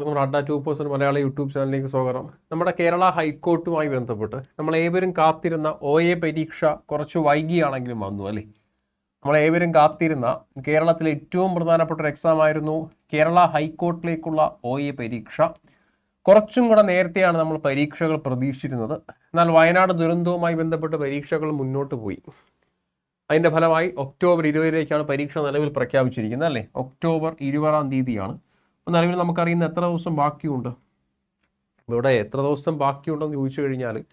എല്ലാവർക്കും നമ്മുടെ to person Malayala YouTube ചാനലിലേക്ക് സ്വാഗതം. നമ്മുടെ കേരള ഹൈക്കോർട്ടുമായി ബന്ധപ്പെട്ട് നമ്മൾ ഏവരും കാത്തിരുന്ന ഒ എ പരീക്ഷ കുറച്ച് വൈകിയാണെങ്കിലും വന്നു അല്ലേ? നമ്മൾ ഏവരും കാത്തിരുന്ന കേരളത്തിലെ ഏറ്റവും പ്രധാനപ്പെട്ട ഒരു എക്സാം ആയിരുന്നു കേരള ഹൈക്കോർട്ടിലേക്കുള്ള ഒ എ പരീക്ഷ. കുറച്ചും കൂടെ നേരത്തെയാണ് നമ്മൾ പരീക്ഷകൾ പ്രതീക്ഷിച്ചിരുന്നത്. എന്നാൽ വയനാട് ദുരന്തവുമായി ബന്ധപ്പെട്ട് പരീക്ഷകൾ മുന്നോട്ട് പോയി. അതിന്റെ ഫലമായി ഒക്ടോബർ ഇരുപതിലേക്കാണ് പരീക്ഷ നിലവിൽ പ്രഖ്യാപിച്ചിരിക്കുന്നത് അല്ലേ? ഒക്ടോബർ ഇരുപതാം തീയതിയാണ്. നിലവിൽ നമുക്കറിയുന്ന എത്ര ദിവസം ബാക്കിയുണ്ട്? ഇവിടെ എത്ര ദിവസം ബാക്കിയുണ്ടെന്ന് ചോദിച്ചു കഴിഞ്ഞാൽ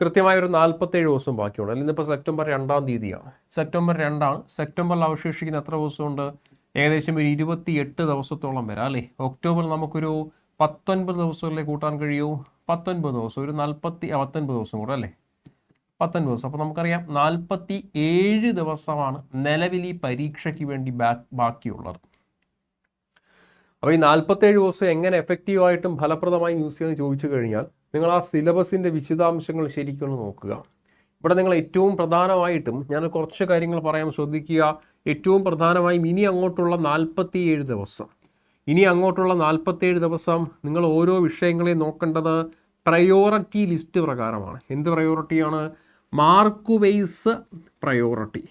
കൃത്യമായ ഒരു നാൽപ്പത്തേഴ് ദിവസം ബാക്കിയുണ്ട്. അല്ലെങ്കിൽ ഇപ്പോൾ സെപ്റ്റംബർ രണ്ടാം തീയതിയാണ്. സെപ്റ്റംബർ രണ്ടാണ്. സെപ്റ്റംബറിൽ അവശേഷിക്കുന്ന എത്ര ദിവസമുണ്ട്? ഏകദേശം ഒരു ഇരുപത്തി എട്ട് ദിവസത്തോളം വരാം അല്ലേ? ഒക്ടോബറിൽ നമുക്കൊരു പത്തൊൻപത് ദിവസങ്ങളിലേക്ക് കൂട്ടാൻ കഴിയൂ? പത്തൊൻപത് ദിവസം ഒരു നാൽപ്പത്തി പത്തൊൻപത് ദിവസം കൂടെ അല്ലേ? പത്തൊൻപത് ദിവസം. അപ്പോൾ നമുക്കറിയാം നാൽപ്പത്തി ഏഴ് ദിവസമാണ് നിലവിൽ ഈ പരീക്ഷയ്ക്ക് വേണ്ടി ബാക്കിയുള്ളത്. അപ്പോൾ ഈ നാൽപ്പത്തേഴ് ദിവസം എങ്ങനെ എഫക്റ്റീവായിട്ടും ഫലപ്രദമായി യൂസ് ചെയ്യുമെന്ന് ചോദിച്ചു കഴിഞ്ഞാൽ നിങ്ങൾ ആ സിലബസിന്റെ വിശദാംശങ്ങൾ ശരിക്കും നോക്കുക. ഇവിടെ നിങ്ങൾ ഏറ്റവും പ്രധാനമായിട്ടും ഞാൻ കുറച്ച് കാര്യങ്ങൾ പറയാൻ ശ്രദ്ധിക്കുക. ഏറ്റവും പ്രധാനമായും ഇനി അങ്ങോട്ടുള്ള നാൽപ്പത്തിയേഴ് ദിവസം. ഇനി അങ്ങോട്ടുള്ള നാൽപ്പത്തേഴ് ദിവസം നിങ്ങൾ ഓരോ വിഷയങ്ങളെയും നോക്കേണ്ടത് പ്രയോറിറ്റി ലിസ്റ്റ് പ്രകാരമാണ്. എന്ത് പ്രയോറിറ്റിയാണ് mark wise priority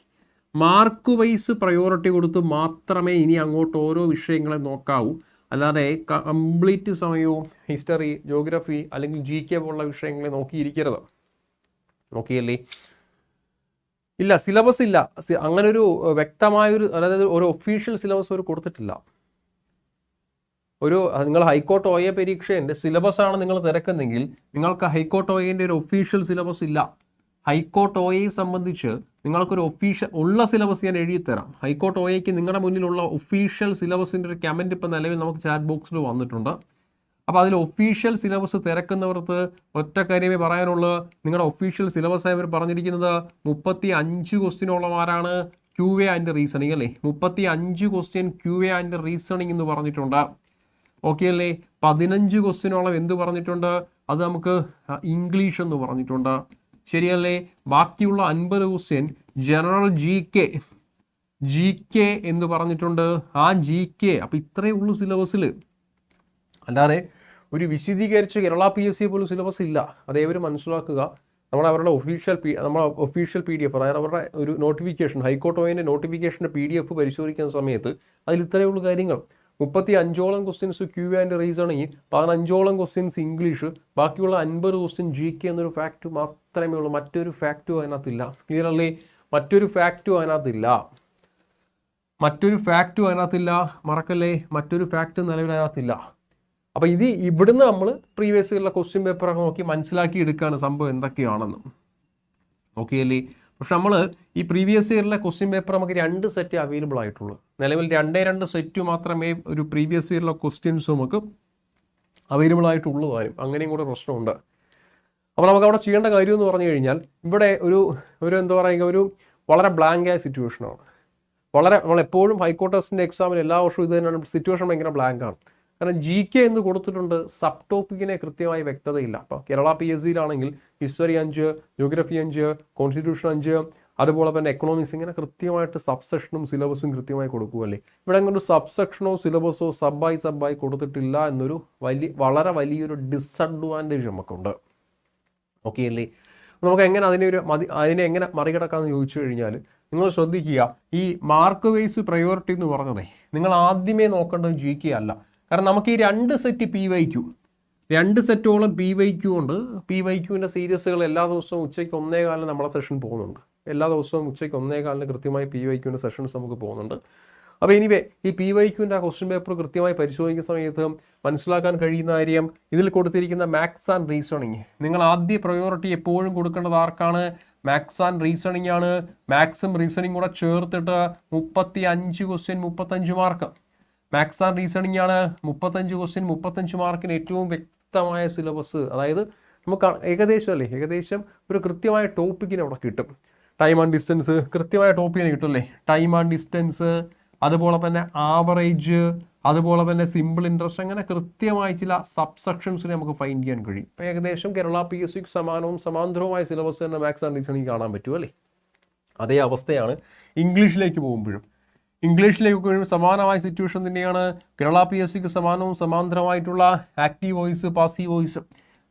mark wise priority കൊടുത്ത് മാത്രമേ ഇനി അങ്ങോട്ട് ഓരോ വിഷയങ്ങളെ നോക്കാവൂ. അല്ലാതെ കംപ്ലീറ്റ് സമയവും ഹിസ്റ്ററി ജോഗ്രഫി അല്ലെങ്കിൽ ജി കെ പോലുള്ള വിഷയങ്ങളെ നോക്കിയിരിക്കരുത്. നോക്കിയല്ലേ? ഇല്ല സിലബസ് ഇല്ല. അങ്ങനെ ഒരു വ്യക്തമായൊരു അതായത് ഒരു ഒഫീഷ്യൽ സിലബസ് ഒരു കൊടുത്തിട്ടില്ല. ഒരു നിങ്ങൾ ഹൈക്കോർട്ട് ഒയ സിലബസ് ആണ് നിങ്ങൾ തിരക്കുന്നെങ്കിൽ നിങ്ങൾക്ക് ഹൈക്കോർട്ട് ഒയേന്റെ ഒരു ഒഫീഷ്യൽ സിലബസ് ഇല്ല. ഹൈക്കോർട്ട് ഒയെ സംബന്ധിച്ച് നിങ്ങൾക്കൊരു ഒഫീഷ്യൽ ഉള്ള സിലബസ് ഞാൻ എഴുതി തരാം ഹൈക്കോർട്ട് ഒയയ്ക്ക് നിങ്ങളുടെ മുന്നിലുള്ള ഒഫീഷ്യൽ സിലബസിന്റെ ഒരു കമന്റ് ഇപ്പം നിലവിൽ നമുക്ക് ചാറ്റ് ബോക്സിൽ വന്നിട്ടുണ്ട്. അപ്പോൾ അതിൽ ഒഫീഷ്യൽ സിലബസ് തിരക്കുന്നവർക്ക് ഒറ്റ കാര്യമേ പറയാനുള്ളൂ. നിങ്ങളുടെ ഒഫീഷ്യൽ സിലബസ് ആയവർ പറഞ്ഞിരിക്കുന്നത് മുപ്പത്തി അഞ്ച് ക്വസ്റ്റിനുള്ളവരാണ് ക്യു എ ആൻഡ് റീസണിങ് അല്ലേ? മുപ്പത്തി അഞ്ച് question Q A and reasoning എന്ന് പറഞ്ഞിട്ടുണ്ട്. ഓക്കെ അല്ലേ? പതിനഞ്ച് ക്വസ്റ്റ്യനോളം എന്ത് പറഞ്ഞിട്ടുണ്ട്? അത് നമുക്ക് ഇംഗ്ലീഷ് എന്ന് പറഞ്ഞിട്ടുണ്ട്. ശരിയല്ലേ? ബാക്കിയുള്ള അൻപത് question general G K G K എന്ന് പറഞ്ഞിട്ടുണ്ട്. ആ ജി കെ അപ്പം ഇത്രയേ ഉള്ളൂ സിലബസിൽ അല്ലാതെ ഒരു വിശദീകരിച്ച് കേരള പി എസ് സി പോലും സിലബസ് ഇല്ല. അതേവരും മനസ്സിലാക്കുക. നമ്മൾ അവരുടെ ഒഫീഷ്യൽ പി നമ്മുടെ ഒഫീഷ്യൽ പി ഡി എഫ് അതായത് അവരുടെ ഒരു നോട്ടിഫിക്കേഷൻ ഹൈക്കോർട്ട് ഓയിന്റെ നോട്ടിഫിക്കേഷന്റെ പി ഡി എഫ് പരിശോധിക്കുന്ന സമയത്ത് അതിൽ ഇത്രയുള്ള കാര്യങ്ങൾ. മുപ്പത്തി അഞ്ചോളം ക്വസ്റ്റ്യൻസ് ക്യു ആൻഡ് റീസണിങ് പതിനഞ്ചോളം ക്വസ്റ്റ്യൻസ് ഇംഗ്ലീഷ് ബാക്കിയുള്ള അൻപത് ക്വസ്റ്റ്യൻ ജി കെ എന്നൊരു ഫാക്റ്റ് മാത്രമേ ഉള്ളൂ. മറ്റൊരു ഫാക്റ്റും അതിനകത്തില്ല. ക്ലിയർ അല്ലേ? മറ്റൊരു ഫാക്റ്റും അതിനകത്തില്ല. മറ്റൊരു ഫാക്റ്റും അതിനകത്തില്ല. മറക്കല്ലേ? മറ്റൊരു ഫാക്റ്റ് നിലവിൽ അതിനകത്തില്ല. അപ്പോൾ ഇത് ഇവിടുന്ന് നമ്മൾ പ്രീവിയസ് ഉള്ള ക്വസ്റ്റ്യൻ പേപ്പറൊക്കെ നോക്കി മനസ്സിലാക്കി എടുക്കുകയാണ് സംഭവം എന്തൊക്കെയാണെന്ന്. ഓക്കെ അല്ലേ പക്ഷെ നമ്മൾ ഈ പ്രീവിയസ് ഇയറിലെ ക്വസ്റ്റ്യൻ പേപ്പർ നമുക്ക് രണ്ട് സെറ്റ് അവൈലബിൾ ആയിട്ടുള്ളൂ. നിലവിൽ രണ്ടേ രണ്ട് സെറ്റ് മാത്രമേ ഒരു പ്രീവിയസ് ഇയറിലെ ക്വസ്റ്റ്യൻസ് നമുക്ക് അവൈലബിൾ ആയിട്ടുള്ളൂ ആരും. അങ്ങനെയും കൂടെ പ്രശ്നമുണ്ട്. അപ്പോൾ നമുക്ക് അവിടെ ചെയ്യേണ്ട കാര്യം എന്ന് പറഞ്ഞു കഴിഞ്ഞാൽ ഇവിടെ ഒരു ഒരു എന്താ പറയുക ഒരു വളരെ ബ്ലാങ്ക് ആയ സിറ്റുവേഷനാണ് വളരെ നമ്മൾ എപ്പോഴും ഹൈക്കോർട്ടേഴ്സിന്റെ എക്സാമിൽ എല്ലാ വർഷവും ഇത് തന്നെയാണ്. സിറ്റുവേഷൻ ഭയങ്കര ബ്ലാങ്ക് ആണ്. കാരണം ജി കെ എന്ന് കൊടുത്തിട്ടുണ്ട് സബ് ടോപ്പിക്കിനെ കൃത്യമായി വ്യക്തതയില്ല. അപ്പോൾ കേരള പി എസ് സിയിലാണെങ്കിൽ ഹിസ്റ്ററി അഞ്ച് ജോഗ്രഫി അഞ്ച് കോൺസ്റ്റിറ്റ്യൂഷൻ അഞ്ച് അതുപോലെ തന്നെ എക്കണോമിക്സ് ഇങ്ങനെ കൃത്യമായിട്ട് സബ്സെക്ഷനും സിലബസും കൃത്യമായി കൊടുക്കുകയല്ലേ? ഇവിടെ അങ്ങനെ ഒരു സബ്സെക്ഷനോ സിലബസോ സബായി സബായി കൊടുത്തിട്ടില്ല എന്നൊരു വലിയ വളരെ വലിയൊരു ഡിസഡ്വാന്റേജ് നമുക്കുണ്ട്. ഓക്കെ അല്ലേ? നമുക്ക് എങ്ങനെ അതിനെ ഒരു മതി അതിനെ എങ്ങനെ മറികടക്കാമെന്ന് ചോദിച്ചു കഴിഞ്ഞാൽ നിങ്ങൾ ശ്രദ്ധിക്കുക ഈ മാർക്ക് വൈസ് പ്രയോറിറ്റി എന്ന് പറഞ്ഞതേ നിങ്ങൾ ആദ്യമേ നോക്കേണ്ടത് ജി കെ അല്ല. കാരണം നമുക്ക് ഈ രണ്ട് സെറ്റ് പി വൈ ക്യു. രണ്ട് സെറ്റോളം പി വൈ ക്യു ഉണ്ട്. പി വൈ ക്യുവിന്റെ സീരീസുകൾ എല്ലാ ദിവസവും ഉച്ചയ്ക്ക് ഒന്നേ കാലിന് നമ്മളെ സെഷൻ പോകുന്നുണ്ട്. എല്ലാ ദിവസവും ഉച്ചയ്ക്ക് ഒന്നേ കാലിന് കൃത്യമായി പി വൈ ക്യുവിന്റെ സെഷൻസ് നമുക്ക് പോകുന്നുണ്ട്. അപ്പോൾ എനിവേ ഈ പി വൈ ക്യുവിന്റെ ആ ക്വസ്റ്റ്യൻ പേപ്പർ കൃത്യമായി പരിശോധിക്കുന്ന സമയത്ത് മനസ്സിലാക്കാൻ കഴിയുന്ന കാര്യം ഇതിൽ കൊടുത്തിരിക്കുന്ന മാത്സ് ആൻഡ് റീസണിങ് നിങ്ങൾ ആദ്യ പ്രയോറിറ്റി എപ്പോഴും കൊടുക്കേണ്ടത് ആർക്കാണ്? മാത്സ് ആൻഡ് റീസണിങ് ആണ്. മാത്സും റീസണിങ് കൂടെ ചേർത്തിട്ട് മുപ്പത്തി അഞ്ച് ക്വസ്റ്റ്യൻ മുപ്പത്തഞ്ച് മാർക്ക് മാത്സ് ആൻഡ് റീസണിങ് ആണ് മുപ്പത്തഞ്ച് ക്വസ്റ്റ്യൻ മുപ്പത്തഞ്ച് മാർക്കിന് ഏറ്റവും വ്യക്തമായ സിലബസ് അതായത് നമുക്ക് ഏകദേശം അല്ലേ? ഏകദേശം ഒരു കൃത്യമായ ടോപ്പിക്കിന് അവിടെ കിട്ടും. ടൈം ആൻഡ് ഡിസ്റ്റൻസ് കൃത്യമായ ടോപ്പിക്കിന് കിട്ടും അല്ലേ? ടൈം ആൻഡ് ഡിസ്റ്റൻസ് അതുപോലെ തന്നെ ആവറേജ് അതുപോലെ തന്നെ സിമ്പിൾ ഇൻട്രസ്റ്റ് അങ്ങനെ കൃത്യമായി ചില സബ്സെക്ഷൻസിനെ നമുക്ക് ഫൈൻഡ് ചെയ്യാൻ കഴിയും. ഇപ്പോൾ ഏകദേശം കേരള പി എസ് സിക്ക് സമാനവും സമാന്തരവുമായ സിലബസ് തന്നെ മാത്സ് ആൻഡ് റീസണിങ് കാണാൻ പറ്റുമല്ലേ അതേ അവസ്ഥയാണ് ഇംഗ്ലീഷിലേക്ക് പോകുമ്പോഴും. ഇംഗ്ലീഷിലേക്ക് വരുമ്പോൾ സമാനമായ സിറ്റുവേഷൻ തന്നെയാണ്. കേരള പി എസ് സിക്ക് സമാനവും സമാന്തരമായിട്ടുള്ള active voice passive voice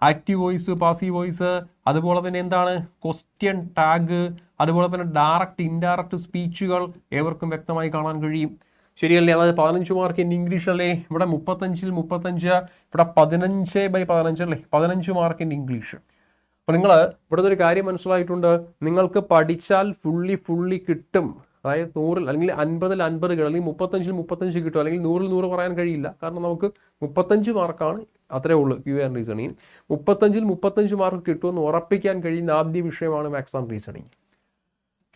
active voice passive voice അതുപോലെ തന്നെ എന്താണ്? ക്വസ്റ്റ്യൻ ടാഗ് അതുപോലെ തന്നെ ഡയറക്റ്റ് ഇൻഡയറക്റ്റ് സ്പീച്ചുകൾ ഏവർക്കും വ്യക്തമായി കാണാൻ കഴിയും. ശരിയല്ലേ? അതായത് പതിനഞ്ച് മാർക്ക് ഇൻ ഇംഗ്ലീഷ് അല്ലേ? ഇവിടെ മുപ്പത്തഞ്ചിൽ മുപ്പത്തഞ്ച് ഇവിടെ പതിനഞ്ച് ബൈ പതിനഞ്ച് അല്ലേ? പതിനഞ്ച് മാർക്ക് ഇൻ ഇംഗ്ലീഷ് അപ്പോൾ നിങ്ങൾ ഇവിടുത്തെ ഒരു കാര്യം മനസ്സിലായിട്ടുണ്ട്. നിങ്ങൾക്ക് പഠിച്ചാൽ ഫുള്ളി ഫുള്ളി കിട്ടും. അതായത് നൂറിൽ അല്ലെങ്കിൽ അൻപതിൽ അൻപത് കിട്ടും അല്ലെങ്കിൽ മുപ്പത്തഞ്ചിൽ മുപ്പത്തഞ്ച് കിട്ടും അല്ലെങ്കിൽ നൂറിൽ നൂറ് പറയാൻ കഴിയില്ല. കാരണം നമുക്ക് മുപ്പത്തഞ്ച് മാർക്കാണ് അത്രേ ഉള്ളൂ ക്യു ആൻഡ് റീസണിങ്. മുപ്പത്തഞ്ചിൽ മുപ്പത്തഞ്ച് മാർക്ക് കിട്ടുമെന്ന് ഉറപ്പിക്കാൻ കഴിയുന്ന ആദ്യ വിഷയമാണ് maths and reasoning.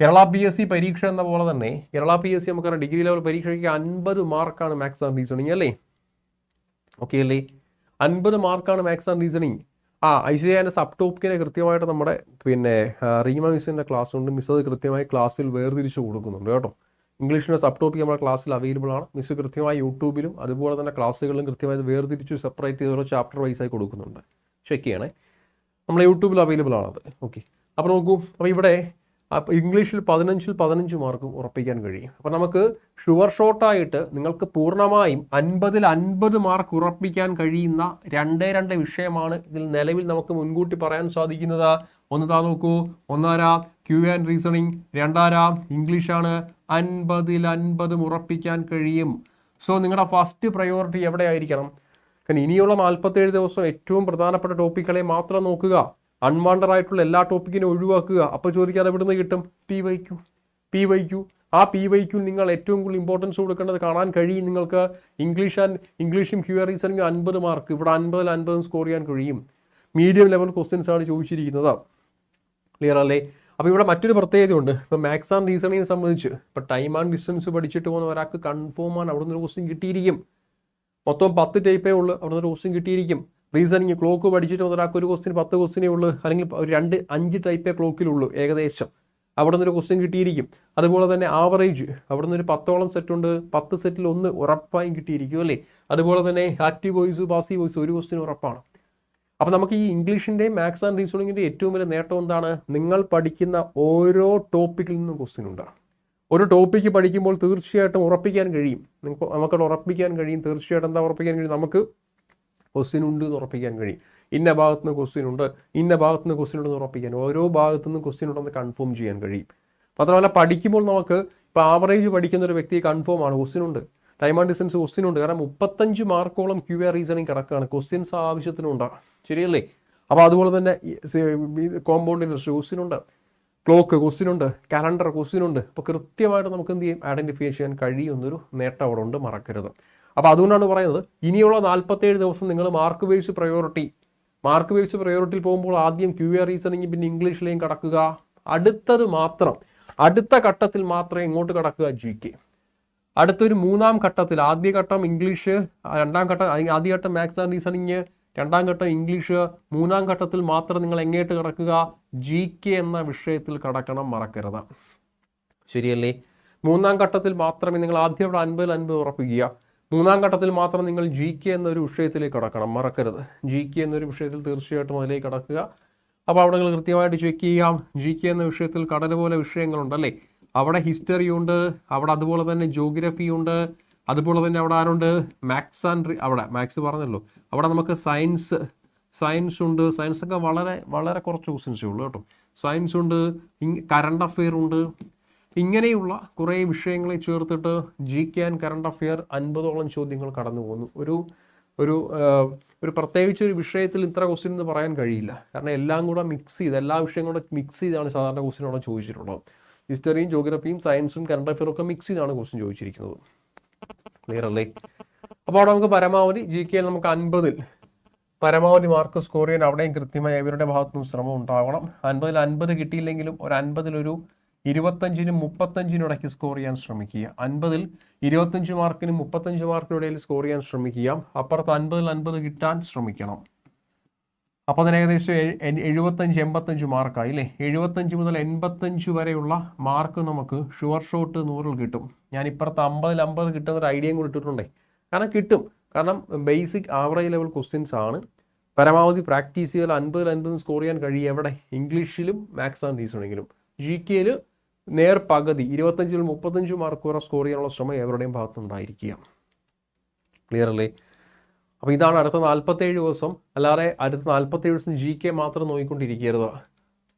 Kerala P S C പരീക്ഷ എന്ന പോലെ തന്നെ കേരള പി എസ് സി നമുക്കറിയാം ഡിഗ്രി ലെവൽ പരീക്ഷയ്ക്ക് അൻപത് മാർക്കാണ് മാത്സ് ആൻഡ് റീസണിങ് അല്ലേ? ഓക്കെ അല്ലേ? അൻപത് മാർക്കാണ് മാത്സ് ആൻഡ് റീസണിങ്. ആ ഐ സി ഐന്റെ സബ് ടോപ്പിക്കിനെ കൃത്യമായിട്ട് നമ്മുടെ പിന്നെ റീമ മിസ്സിന്റെ ക്ലാസ് ഉണ്ട് മിസ് അത് കൃത്യമായി ക്ലാസ്സിൽ വേർതിരിച്ച് കൊടുക്കുന്നുണ്ട് കേട്ടോ. ഇംഗ്ലീഷിന്റെ സബ് ടോപ്പിക് നമ്മുടെ ക്ലാസ്സിൽ അവൈലബിൾ ആണ്. മിസ് കൃത്യമായി യൂട്യൂബിലും അതുപോലെ തന്നെ ക്ലാസ്സുകളിലും കൃത്യമായി വേർതിരിച്ച് സെപ്പറേറ്റ് ചെയ്ത് ഓരോ ചാപ്റ്റർ വൈസ് ആയി കൊടുക്കുന്നുണ്ട്. ചെക്ക് ചെയ്യണേ. നമ്മളെ യൂട്യൂബിൽ അവൈലബിൾ ആണത്. ഓക്കെ അപ്പോൾ നോക്കൂ അപ്പോൾ ഇവിടെ അപ്പോൾ ഇംഗ്ലീഷിൽ പതിനഞ്ചിൽ പതിനഞ്ച് മാർക്കും ഉറപ്പിക്കാൻ കഴിയും. അപ്പോൾ നമുക്ക് ഷുവർ ഷോട്ടായിട്ട് നിങ്ങൾക്ക് പൂർണമായും അൻപതിൽ അൻപത് മാർക്ക് ഉറപ്പിക്കാൻ കഴിയുന്ന രണ്ടേ രണ്ട് വിഷയമാണ് ഇതിൽ നിലവിൽ നമുക്ക് മുൻകൂട്ടി പറയാൻ സാധിക്കുന്നത്. ഒന്ന് താ നോക്കൂ. ഒന്നാരാ? ക്യൂ ആൻഡ് റീസണിങ് രണ്ടാരാ? ഇംഗ്ലീഷാണ്. അൻപതിൽ അൻപതും ഉറപ്പിക്കാൻ കഴിയും. സോ നിങ്ങളുടെ ഫസ്റ്റ് പ്രയോറിറ്റി എവിടെ ആയിരിക്കണം കാരണം ഇനിയുള്ള നാൽപ്പത്തേഴ് ദിവസം ഏറ്റവും പ്രധാനപ്പെട്ട ടോപ്പിക്കുകളെ മാത്രം നോക്കുക. അൺവാണ്ടഡ് ആയിട്ടുള്ള എല്ലാ ടോപ്പിക്കിനും ഒഴിവാക്കുക. അപ്പോൾ ചോദിക്കാതെ എവിടുന്ന് കിട്ടും? പി വൈക്കു പി വൈക്കു ആ പി വൈക്കു നിങ്ങൾ ഏറ്റവും കൂടുതൽ ഇമ്പോർട്ടൻസ് കൊടുക്കേണ്ടത് കാണാൻ കഴിയും. നിങ്ങൾക്ക് ഇംഗ്ലീഷ് ആൻഡ് ഇംഗ്ലീഷും ക്യു ആർ റീസണിങ് അൻപത് മാർക്ക് ഇവിടെ അൻപതിൽ അൻപതും സ്കോർ ചെയ്യാൻ കഴിയും. മീഡിയം ലെവൽ ക്വസ്റ്റ്യൻസ് ആണ് ചോദിച്ചിരിക്കുന്നത്. ക്ലിയർ അല്ലേ? അപ്പോൾ ഇവിടെ മറ്റൊരു പ്രത്യേകതയുണ്ട് ഇപ്പോൾ മാത്സ് ആൻഡ് റീസണിങ്ങിനെ സംബന്ധിച്ച്. ഇപ്പോൾ ടൈം ആൻഡ് ഡിസ്റ്റൻസ് പഠിച്ചിട്ട് പോകുന്ന ഒരാൾക്ക് കൺഫേം ആണ് അവിടെ നിന്ന് ഒരു ക്വസ്റ്റ്യൻ കിട്ടിയിരിക്കും. മൊത്തം പത്ത് ടൈപ്പേ ഉള്ളൂ. അവിടെ നിന്ന് ഒരു ക്വസ്റ്റ്യൻ കിട്ടിയിരിക്കും. റീസണിങ് ക്ലോക്ക് പഠിച്ചിട്ട് ഒരാൾക്ക് ഒരു ക്വസ്റ്റ്യൻ പത്ത് ക്വസ്റ്റ്യനേ ഉള്ളൂ അല്ലെങ്കിൽ ഒരു രണ്ട് അഞ്ച് ടൈപ്പേ ക്ലോക്കിലുള്ളൂ ഏകദേശം. അവിടെ നിന്നൊരു ക്വസ്റ്റ്യൻ കിട്ടിയിരിക്കും. അതുപോലെ തന്നെ ആവറേജ് അവിടെ നിന്നൊരു പത്തോളം സെറ്റ് ഉണ്ട്. പത്ത് സെറ്റിൽ ഒന്ന് ഉറപ്പായും കിട്ടിയിരിക്കും അല്ലേ? അതുപോലെ തന്നെ ആക്റ്റീവ് വോയിസ് പാസീവ് വോയിസ് ഒരു ക്വസ്റ്റ്യൻ ഉറപ്പാണ്. അപ്പോൾ നമുക്ക് ഈ ഇംഗ്ലീഷിന്റെയും മാത്സ് ആൻഡ് റീസണിങ്ങിന്റെ ഏറ്റവും വലിയ നേട്ടം എന്താണ്? നിങ്ങൾ പഠിക്കുന്ന ഓരോ ടോപ്പിക്കിൽ നിന്നും ക്വസ്റ്റ്യൻ ഉണ്ടാണ് ഒരു ടോപ്പിക്ക് പഠിക്കുമ്പോൾ തീർച്ചയായിട്ടും ഉറപ്പിക്കാൻ കഴിയും. നിങ്ങൾക്ക് നമുക്കത് ഉറപ്പിക്കാൻ കഴിയും. തീർച്ചയായിട്ടും എന്താ ഉറപ്പിക്കാൻ കഴിയും? നമുക്ക് ക്വസ്റ്റ്യൻ ഉണ്ട് എന്ന് ഉറപ്പിക്കാൻ കഴിയും. ഇന്ന ഭാഗത്ത് നിന്ന് ക്വസ്റ്റ്യൻ ഉണ്ട് ഇന്ന ഭാഗത്ത് നിന്ന് ക്വസ്റ്റ്യൻ ഉണ്ടെന്ന് ഉറപ്പിക്കാൻ ഓരോ ഭാഗത്തു നിന്ന് ക്വസ്റ്റ്യൻ ഉണ്ടെന്ന് കൺഫേം ചെയ്യാൻ കഴിയും. മാത്രമല്ല പഠിക്കുമ്പോൾ നമുക്ക് ഇപ്പോൾ ആവറേജ് പഠിക്കുന്ന ഒരു വ്യക്തി കൺഫേം ആണ് ക്വസ്റ്റ്യൻ ഉണ്ട്. ടൈം ആൻഡ് ഡിസ്റ്റൻസ് ക്വസ്റ്റ്യൻ ഉണ്ട്. കാരണം മുപ്പത്തഞ്ച് മാർക്കോളം ക്യു ആർ റീസണിങ് കിടക്കുകയാണ് ക്വസ്റ്റ്യൻസ് ആവശ്യത്തിനുണ്ടാകും ശരിയല്ലേ? അപ്പോൾ അതുപോലെ തന്നെ കോമ്പൗണ്ട് ഇൻഡസ്ട്രി ക്വസ്റ്റ്യൻ ഉണ്ട്. ക്ലോക്ക് ക്വസ്റ്റ്യൻ ഉണ്ട്. കലണ്ടർ ക്വസ്റ്റ്യൻ ഉണ്ട്. അപ്പോൾ കൃത്യമായിട്ട് നമുക്ക് എന്ത് ചെയ്യും? ഐഡന്റിഫൈ ചെയ്യാൻ കഴിയുന്നൊരു നേട്ടം അവിടെ ഉണ്ട്. മറക്കരുത്. അപ്പോൾ അതുകൊണ്ടാണ് പറയുന്നത് ഇനിയുള്ള നാൽപ്പത്തേഴ് ദിവസം നിങ്ങൾ mark base priority mark base പ്രയോറിറ്റിയിൽ പോകുമ്പോൾ ആദ്യം ക്യു ആർ റീസണിങ് പിന്നെ ഇംഗ്ലീഷിലേയും കടക്കുക. അടുത്തത് മാത്രം അടുത്ത ഘട്ടത്തിൽ മാത്രമേ ഇങ്ങോട്ട് കടക്കുക ജി കെ അടുത്തൊരു മൂന്നാം ഘട്ടത്തിൽ ആദ്യ ഘട്ടം ഇംഗ്ലീഷ് രണ്ടാം ഘട്ടം ആദ്യ ഘട്ടം മാത്സ് ആൻഡ് റീസണിങ് രണ്ടാം ഘട്ടം ഇംഗ്ലീഷ് മൂന്നാം ഘട്ടത്തിൽ മാത്രം നിങ്ങൾ എങ്ങോട്ട് കടക്കുക? ജി കെ എന്ന വിഷയത്തിൽ കടക്കണം മറക്കരുത്. ശരിയല്ലേ? മൂന്നാം ഘട്ടത്തിൽ മാത്രമേ നിങ്ങൾ ആദ്യം ഇവിടെ അൻപതിൽ അൻപത് ഉറപ്പിക്കുക. മൂന്നാം ഘട്ടത്തിൽ മാത്രം നിങ്ങൾ ജി കെ എന്നൊരു വിഷയത്തിലേക്ക് കടക്കണം. മറക്കരുത്. ജി കെ എന്നൊരു വിഷയത്തിൽ തീർച്ചയായിട്ടും അതിലേക്ക് കടക്കുക. അപ്പോൾ അവിടെ നിങ്ങൾ കൃത്യമായിട്ട് ചെക്ക് ചെയ്യാം. ജി കെ എന്ന വിഷയത്തിൽ കടൽ പോലെ വിഷയങ്ങളുണ്ടല്ലേ അവിടെ ഹിസ്റ്ററി ഉണ്ട്. അവിടെ അതുപോലെ തന്നെ ജോഗ്രഫി ഉണ്ട്. അതുപോലെ തന്നെ അവിടെ ആരുണ്ട്? മാത്സ് ആൻഡ് അവിടെ മാത്സ് പറഞ്ഞല്ലോ. അവിടെ നമുക്ക് സയൻസ് സയൻസ് ഉണ്ട്. സയൻസ് ഒക്കെ വളരെ വളരെ കുറച്ച് ക്വസ്റ്റ്യൻസേ ഉള്ളൂ കേട്ടോ. സയൻസ് ഉണ്ട്. കറണ്ട് അഫെയർ ഉണ്ട്. ഇങ്ങനെയുള്ള കുറേ വിഷയങ്ങളെ ചേർത്തിട്ട് G K and current affair അൻപതോളം ചോദ്യങ്ങൾ കടന്നു പോകുന്നു. ഒരു ഒരു ഒരു പ്രത്യേകിച്ച് ഒരു വിഷയത്തിൽ ഇത്ര ക്വസ്റ്റ്യൻ എന്ന് പറയാൻ കഴിയില്ല. കാരണം എല്ലാം കൂടെ മിക്സ് ചെയ്ത് എല്ലാ വിഷയങ്ങളും കൂടെ മിക്സ് ചെയ്താണ് സാധാരണ ക്വസ്റ്റ്യൻ അവിടെ ചോദിച്ചിട്ടുള്ളത്. ഹിസ്റ്ററിയും ജോഗ്രഫിയും സയൻസും കറണ്ട് അഫെയറും ഒക്കെ മിക്സ് ചെയ്താണ് ക്വസ്റ്റ്യൻ ചോദിച്ചിരിക്കുന്നത്. ക്ലിയർ അല്ലേ? അപ്പോൾ അവിടെ നമുക്ക് പരമാവധി ജി കെയിൽ നമുക്ക് അൻപതിൽ പരമാവധി മാർക്ക് സ്കോർ ചെയ്യാൻ അവിടെയും കൃത്യമായി ഇവരുടെ ഭാഗത്തുനിന്ന് ശ്രമം ഉണ്ടാകണം അൻപതിൽ അൻപത് കിട്ടിയില്ലെങ്കിലും ഒരു അൻപതിലൊരു ഇരുപത്തഞ്ചിനും മുപ്പത്തഞ്ചിനും ഇടയ്ക്ക് സ്കോർ ചെയ്യാൻ ശ്രമിക്കുക. അൻപതിൽ ഇരുപത്തഞ്ച് മാർക്കിനും മുപ്പത്തഞ്ച് മാർക്കിനും ഇടയിൽ സ്കോർ ചെയ്യാൻ ശ്രമിക്കുക. അപ്പുറത്ത് അൻപതിൽ അൻപത് കിട്ടാൻ ശ്രമിക്കണം. അപ്പോൾ അതിന് ഏകദേശം എഴുപത്തഞ്ച് എൺപത്തഞ്ച് മാർക്കായി അല്ലേ? എഴുപത്തഞ്ച് മുതൽ എൺപത്തഞ്ച് വരെയുള്ള മാർക്ക് നമുക്ക് ഷുവർ ഷോട്ട് നൂറിൽ കിട്ടും. ഞാൻ ഇപ്പുറത്ത് അമ്പതിൽ അമ്പത് കിട്ടുന്ന ഒരു ഐഡിയയും കൂടി ഇട്ടിട്ടുണ്ടേ. കാരണം കിട്ടും. കാരണം ബേസിക് ആവറേജ് ലെവൽ ക്വസ്റ്റ്യൻസ് ആണ്. പരമാവധി പ്രാക്ടീസ് ചെയ്താൽ അൻപതിൽ അൻപത് സ്കോർ ചെയ്യാൻ കഴിയും. എവിടെ? ഇംഗ്ലീഷിലും മാത്സ് ആൻഡ് റീസണിങ്ങിലും ജി കെയിൽ നേർ പകുതി ഇരുപത്തഞ്ചിൽ മുപ്പത്തഞ്ച് മാർക്ക് വരെ സ്കോർ ചെയ്യാനുള്ള ശ്രമം എവരുടെയും ഭാഗത്തുനിന്നുണ്ടായിരിക്കുക. ക്ലിയർ അല്ലേ? അപ്പോൾ ഇതാണ് അടുത്ത നാൽപ്പത്തേഴ് ദിവസം. അല്ലാതെ അടുത്ത നാൽപ്പത്തേഴ് ദിവസം ജി കെ മാത്രം നോക്കിക്കൊണ്ടിരിക്കരുത്.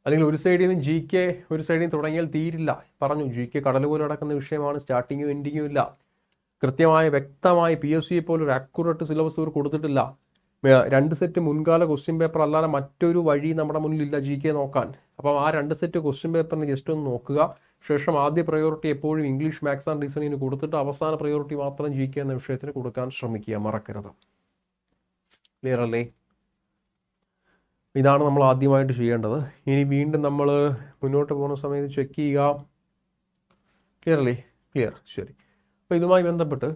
അല്ലെങ്കിൽ ഒരു സൈഡിൽ നിന്ന് ജി കെ ഒരു സൈഡിൽ നിന്ന് തുടങ്ങിയാൽ തീരില്ല. പറഞ്ഞു ജി കെ കടൽ പോലെ നടക്കുന്ന വിഷയമാണ് സ്റ്റാർട്ടിങ്ങും എൻഡിങ്ങും ഇല്ല. കൃത്യമായ വ്യക്തമായി പി എസ് സിയെ പോലെ ഒരു അക്യുറേറ്റ് സിലബസ് ഇവർ കൊടുത്തിട്ടില്ല. രണ്ട് സെറ്റ് മുൻകാല ക്വസ്റ്റ്യൻ പേപ്പർ അല്ലാതെ മറ്റൊരു വഴി നമ്മുടെ മുന്നിലില്ല ജി കെ നോക്കാൻ. അപ്പം ആ രണ്ട് സെറ്റ് ക്വസ്റ്റ്യൻ പേപ്പറിന് ജസ്റ്റ് ഒന്ന് നോക്കുക. ശേഷം ആദ്യ പ്രയോറിറ്റി എപ്പോഴും ഇംഗ്ലീഷ് മാത്സ് ആൻഡ് റീസണിങ്ങിന് കൊടുത്തിട്ട് അവസാന പ്രയോറിറ്റി മാത്രം ജി കെ എന്ന വിഷയത്തിന് കൊടുക്കാൻ ശ്രമിക്കുക. മറക്കരുത്. ക്ലിയർ അല്ലേ? ഇതാണ് നമ്മൾ ആദ്യമായിട്ട് ചെയ്യേണ്ടത്. ഇനി വീണ്ടും നമ്മൾ മുന്നോട്ട് പോകുന്ന സമയത്ത് ചെക്ക് ചെയ്യുക. ക്ലിയർ അല്ലേ? ക്ലിയർ ശരി. അപ്പോൾ ഇതുമായി ബന്ധപ്പെട്ട്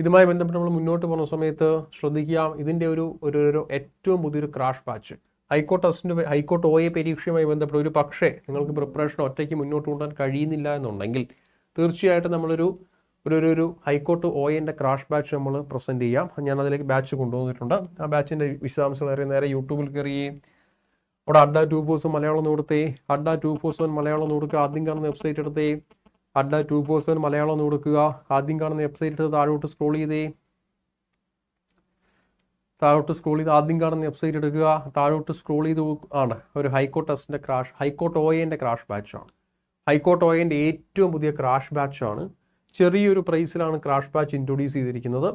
ഇതുമായി ബന്ധപ്പെട്ട് നമ്മൾ മുന്നോട്ട് പോകുന്ന സമയത്ത് ശ്രദ്ധിക്കുക. ഇതിന്റെ ഒരു ഒരു ഏറ്റവും പുതിയൊരു ക്രാഷ് ബാച്ച് ഹൈക്കോർട്ട് അസിന്റെ ഹൈക്കോർട്ട് ഒ എ പരീക്ഷയുമായി ബന്ധപ്പെട്ട് ഒരു പക്ഷേ നിങ്ങൾക്ക് പ്രിപ്പറേഷൻ ഒറ്റയ്ക്ക് മുന്നോട്ട് കൊണ്ടുപോകാൻ കഴിയുന്നില്ല എന്നുണ്ടെങ്കിൽ തീർച്ചയായിട്ടും നമ്മളൊരു ഒരു ഒരു ഒരു ഹൈക്കോർട്ട് ഒ എന്റെ ക്രാഷ് ബാച്ച് നമ്മൾ പ്രസന്റ് ചെയ്യാം. ഞാൻ അതിലേക്ക് ബാച്ച് കൊണ്ടുവന്നിട്ടുണ്ട്. ആ ബാച്ചിന്റെ വിശദാംശങ്ങൾ അറിയാൻ നേരെ യൂട്യൂബിൽ കയറി. അവിടെ അഡ്ഡ ടു സെവൻ മലയാളം കൊടുത്തേ. അഡ്ഡ ടു സെവൻ മലയാളം നോടുക്കുക ആദ്യം കാണുന്ന വെബ്സൈറ്റ് എടുത്തേ. Adda two four seven Malayalam എന്ന് കൊടുക്കുക. ആദ്യം കാണുന്ന വെബ്സൈറ്റ് താഴോട്ട് സ്ക്രോൾ ചെയ്തേ. താഴോട്ട് സ്ക്രോൾ ചെയ്ത് ആദ്യം കാണുന്ന വെബ്സൈറ്റ് എടുക്കുക. താഴോട്ട് സ്ക്രോൾ ചെയ്ത് ആണ് ഒരു ഹൈക്കോർട്ട് ടെസ്റ്റിന്റെ ക്രാഷ് ഹൈക്കോർട്ട് ഓ എന്റെ ക്രാഷ് ബാച്ചാണ് ഹൈക്കോർട്ട് ഓ എന്റെ ഏറ്റവും പുതിയ ക്രാഷ് ബാച്ചാണ് ചെറിയൊരു പ്രൈസിലാണ് ക്രാഷ് ബാച്ച് ഇൻട്രൊഡ്യൂസ് ചെയ്തിരിക്കുന്നത്.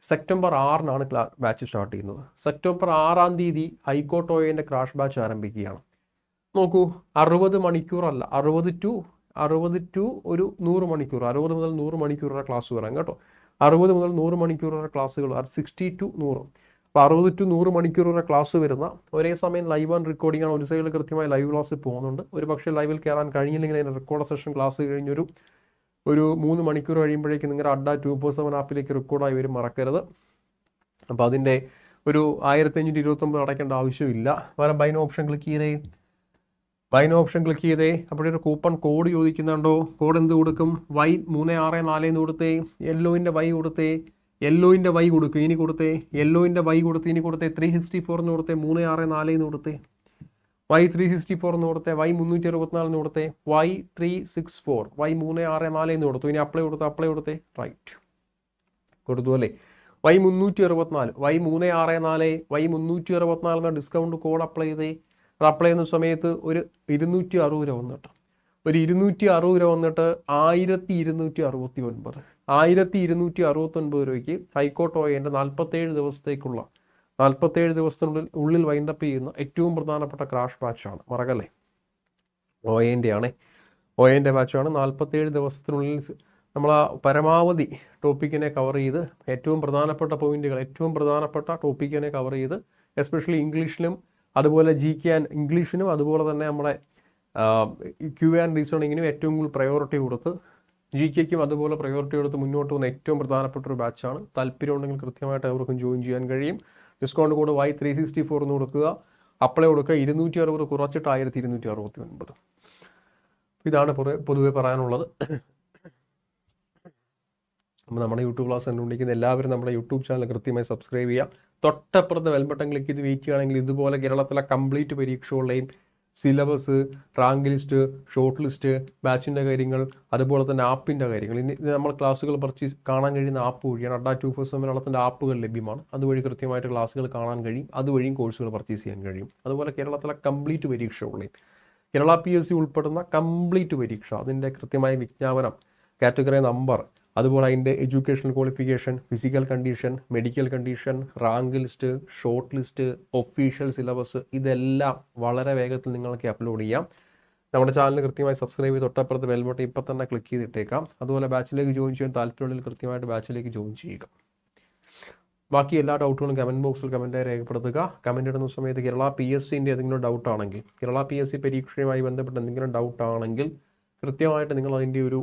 സെപ്റ്റംബർ ആറിനാണ് ക്ലാ ബാച്ച് സ്റ്റാർട്ട് ചെയ്യുന്നത്. സെപ്റ്റംബർ ആറാം തീയതി ഹൈക്കോർട്ട് ഓ എന്റെ ക്രാഷ് ബാച്ച് ആരംഭിക്കുകയാണ്. നോക്കൂ അറുപത് മണിക്കൂറല്ല അറുപത് ടു അറുപത് ടു ഒരു നൂറ് മണിക്കൂർ. അറുപത് മുതൽ നൂറ് മണിക്കൂർ ക്ലാസ് വരാം കേട്ടോ. അറുപത് മുതൽ നൂറ് മണിക്കൂർ വരെ. ക്ലാസ്സുകൾ സിക്സ്റ്റി ടു നൂറ്. അപ്പോൾ അറുപത് ടു നൂറ് മണിക്കൂർ ക്ലാസ് വരുന്ന ഒരേ സമയം ലൈവ് ആൻഡ് റെക്കോർഡിംഗ് ആണ്. ഒരു സൈഡിൽ കൃത്യമായി ലൈവ് ക്ലാസ് പോകുന്നുണ്ട്. ഒരു പക്ഷേ ലൈവിൽ കയറാൻ കഴിഞ്ഞില്ലെങ്കിൽ അതിന്റെ റെക്കോർഡ് സെഷൻ ക്ലാസ് കഴിഞ്ഞൊരു ഒരു മൂന്ന് മണിക്കൂർ കഴിയുമ്പോഴേക്കും നിങ്ങളുടെ അഡ്ഡ ടു ഫോർ സെവൻ ആപ്പിലേക്ക് റെക്കോർഡായി വരും. മറക്കരുത്. അപ്പോൾ അതിന്റെ ഒരു ആയിരത്തി അഞ്ഞൂറ്റി ഇരുപത്തൊമ്പത് അടയ്ക്കേണ്ട ആവശ്യമില്ല. വേറെ ബൈൻ ഓപ്ഷൻ ക്ലിക്ക് ചെയ്തേ. ബൈൻ ഓപ്ഷൻ ക്ലിക്ക് ചെയ്തേ. അപ്പോഴൊരു കൂപ്പൺ കോഡ് ചോദിക്കുന്നുണ്ടോ? കോഡ് എന്ത് കൊടുക്കും? വൈ മൂന്ന് ആറ് നാല് എന്ന് കൊടുത്തേ. യെല്ലോയിന്റെ വൈ കൊടുത്തേ. യെല്ലോയിന്റെ വൈ കൊടുക്കും ഇനി കൊടുത്തേ. യെല്ലോയിന്റെ വൈ കൊടുത്ത് ഇനി കൊടുത്തേ. ത്രീ സിക്സ്റ്റി ഫോർ എന്ന് കൊടുത്തേ. മൂന്ന് ആറ് നാല് എന്ന് കൊടുത്തേ. വൈ ത്രീ സിക്സ്റ്റി ഫോർ എന്ന് കൊടുത്തേ. വൈ മുന്നൂറ്റി അറുപത്തിനാല് എന്ന് കൊടുത്തേ. Y three six four Y മൂന്ന് ആറ് നാല് എന്ന് കൊടുത്തു. ഇനി അപ്ലൈ കൊടുത്തു? അപ്ലൈ കൊടുത്തേ. റൈറ്റ് കൊടുത്തു അല്ലേ? വൈ മുന്നൂറ്റി അറുപത്തിനാല് വൈ മൂന്ന് ആറ് നാല്. വൈ മുന്നൂറ്റി അറുപത്തിനാല് എന്ന ഡിസ്കൗണ്ട് കോഡ് അപ്ലൈ ചെയ്തേ. അപ്ലൈ ചെയ്യുന്ന സമയത്ത് ഒരു ഇരുന്നൂറ്റി അറുപത് രൂപ വന്നിട്ട്. ഒരു ഇരുന്നൂറ്റി അറുപത് രൂപ വന്നിട്ട് ആയിരത്തി ഇരുന്നൂറ്റി അറുപത്തി ഒൻപത് ആയിരത്തി ഇരുന്നൂറ്റി അറുപത്തൊൻപത് രൂപയ്ക്ക് ഹൈക്കോർട്ട് ഓയന്റെ നാൽപ്പത്തേഴ് ദിവസത്തേക്കുള്ള നാൽപ്പത്തേഴ് ദിവസത്തിനുള്ളിൽ ഉള്ളിൽ വൈൻഡപ്പ് ചെയ്യുന്ന ഏറ്റവും പ്രധാനപ്പെട്ട ക്രാഷ് ബാച്ചാണ് മറകല്ലേ? ഓയന്റെ ആണ് ഓയന്റെ ബാച്ചാണ് നാൽപ്പത്തേഴ് ദിവസത്തിനുള്ളിൽ നമ്മൾ ആ പരമാവധി ടോപ്പിക്കിനെ കവർ ചെയ്ത് ഏറ്റവും പ്രധാനപ്പെട്ട പോയിന്റുകൾ ഏറ്റവും പ്രധാനപ്പെട്ട ടോപ്പിക്കിനെ കവർ ചെയ്ത് എസ്പെഷ്യലി ഇംഗ്ലീഷിലും അതുപോലെ ജി കെ ആൻഡ് ഇംഗ്ലീഷിനും അതുപോലെ തന്നെ നമ്മുടെ ക്യു ആൻഡ് റീസണിങ്ങിനും ഏറ്റവും കൂടുതൽ പ്രയോറിറ്റി കൊടുത്ത് ജി കെക്കും അതുപോലെ പ്രയോറിറ്റി കൊടുത്ത് മുന്നോട്ട് പോകുന്ന ഏറ്റവും പ്രധാനപ്പെട്ട ഒരു ബാച്ചാണ് താല്പര്യം ഉണ്ടെങ്കിൽ കൃത്യമായിട്ട് അവർക്കും ജോയിൻ ചെയ്യാൻ കഴിയും. Discount code Y three sixty four എന്ന് കൊടുക്കുക. അപ്ലൈ കൊടുക്കുക. ഇരുന്നൂറ്റി അറുപത് കുറച്ചിട്ട് ആയിരത്തി ഇരുന്നൂറ്റി അറുപത്തി ഒൻപത് ഇതാണ് പൊതുവെ പറയാനുള്ളത്. അപ്പോൾ നമ്മുടെ യൂട്യൂബ് ക്ലാസ് കണ്ടുകൊണ്ടിരിക്കുന്ന എല്ലാവരും നമ്മുടെ യൂട്യൂബ് ചാനൽ കൃത്യമായി സബ്സ്ക്രൈബ് ചെയ്യുക. തൊട്ടപ്പുറത്ത് ബെൽ ബട്ടൺ ക്ലിക്ക് ചെയ്ത് വെയിറ്റ് ചെയ്യുകയാണെങ്കിൽ ഇതുപോലെ കേരളത്തിലെ complete പരീക്ഷകളുടെയും syllabus rank list short list ബാച്ചിന്റെ കാര്യങ്ങൾ അതുപോലെ തന്നെ ആപ്പിന്റെ കാര്യങ്ങൾ. ഇനി നമ്മൾ ക്ലാസ്സുകൾ പർച്ചേസ് കാണാൻ കഴിയുന്ന ആപ്പ് വഴിയാണ് അഡാ ടു ഫോർ സെവൻ മലയാളത്തിന്റെ ആപ്പുകൾ ലഭ്യമാണ്. അതുവഴി കൃത്യമായിട്ട് ക്ലാസ്സുകൾ കാണാൻ കഴിയും. അതുവഴിയും കോഴ്സുകൾ പർച്ചേസ് ചെയ്യാൻ കഴിയും. അതുപോലെ കേരളത്തിലെ കംപ്ലീറ്റ് പരീക്ഷകളുടെയും കേരള പി എസ് സി ഉൾപ്പെടുന്ന കംപ്ലീറ്റ് പരീക്ഷ അതിന്റെ കൃത്യമായ വിജ്ഞാപനം കാറ്റഗറി നമ്പർ അതുപോലെ അതിന്റെ educational qualification physical condition medical condition rank list short list official syllabus ഇതെല്ലാം വളരെ വേഗത്തിൽ നിങ്ങൾക്ക് അപ്ലോഡ് ചെയ്യാം. നമ്മുടെ ചാനൽ കൃത്യമായി സബ്സ്ക്രൈബ് ചെയ്ത് തൊട്ടപ്പുറത്ത് ബെൽ ബട്ടൺ ഇപ്പം തന്നെ ക്ലിക്ക് ചെയ്തിട്ടേക്കാം. അതുപോലെ ബാച്ചിലേക്ക് ജോയിൻ ചെയ്യാൻ താല്പര്യമുള്ളിൽ കൃത്യമായിട്ട് ബാച്ചിലേക്ക് ജോയിൻ ചെയ്യുക. ബാക്കി എല്ലാ ഡൗട്ടുകളും കമന്റ് ബോക്സിൽ കമന്റായി രേഖപ്പെടുത്തുക. കമന്റ് ഇടുന്ന സമയത്ത് കേരള പി എസ് സിന്റെ ഏതെങ്കിലും ഡൗട്ട് ആണെങ്കിൽ കേരള പി എസ് സി പരീക്ഷയുമായി ബന്ധപ്പെട്ട് എന്തെങ്കിലും ഡൗട്ട് ആണെങ്കിൽ കൃത്യമായിട്ട് നിങ്ങൾ അതിന്റെ ഒരു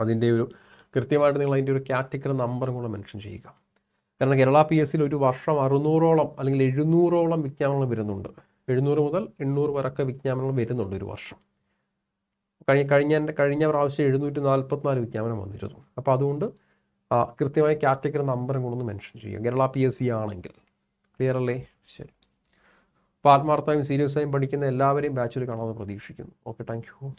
അതിന്റെ ഒരു കൃത്യമായിട്ട് നിങ്ങൾ അതിന്റെ ഒരു കാറ്റഗറി നമ്പറും കൂടെ മെൻഷൻ ചെയ്യുക. കാരണം കേരള പി എസ് സിയിൽ ഒരു വർഷം അറുന്നൂറോളം അല്ലെങ്കിൽ എഴുന്നൂറോളം വിജ്ഞാപനങ്ങൾ വരുന്നുണ്ട്. എഴുന്നൂറ് മുതൽ എണ്ണൂറ് വരൊക്കെ വിജ്ഞാപനങ്ങൾ വരുന്നുണ്ട് ഒരു വർഷം. കഴിഞ്ഞ കഴിഞ്ഞ കഴിഞ്ഞ പ്രാവശ്യം എഴുന്നൂറ്റി നാൽപ്പത്തിനാല് വിജ്ഞാപനം വന്നിരുന്നു. അപ്പോൾ അതുകൊണ്ട് കൃത്യമായി കാറ്റഗറി നമ്പറും കൂടെ ഒന്ന് മെൻഷൻ ചെയ്യുക. കേരള പി എസ് സി ആണെങ്കിൽ. ക്ലിയർ അല്ലേ? ശരി. അപ്പോൾ ആത്മാർത്ഥമായും സീരിയസ് ആയും പഠിക്കുന്ന എല്ലാവരെയും ബാച്ചിൽ കാണാമെന്ന് പ്രതീക്ഷിക്കുന്നു. Okay thank you